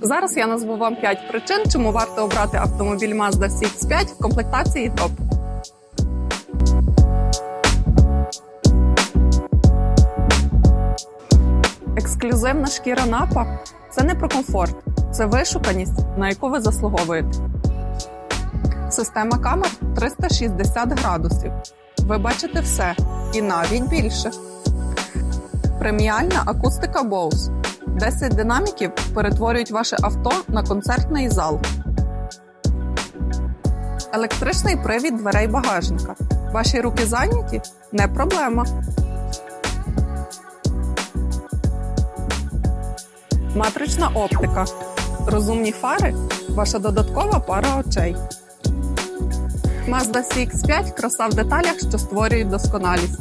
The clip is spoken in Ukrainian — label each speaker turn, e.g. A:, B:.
A: Зараз я назву вам 5 причин, чому варто обрати автомобіль Mazda CX-5 в комплектації топ. Ексклюзивна шкіра напа це не про комфорт, це вишуканість, на яку ви заслуговуєте. Система камер 360 градусів. Ви бачите все і навіть більше. Преміальна акустика Bose. 10 динаміків перетворюють ваше авто на концертний зал. Електричний привід дверей багажника. Ваші руки зайняті? Не проблема. Матрична оптика. Розумні фари ваша додаткова пара очей. Mazda CX-5 краса в деталях, що створюють досконалість.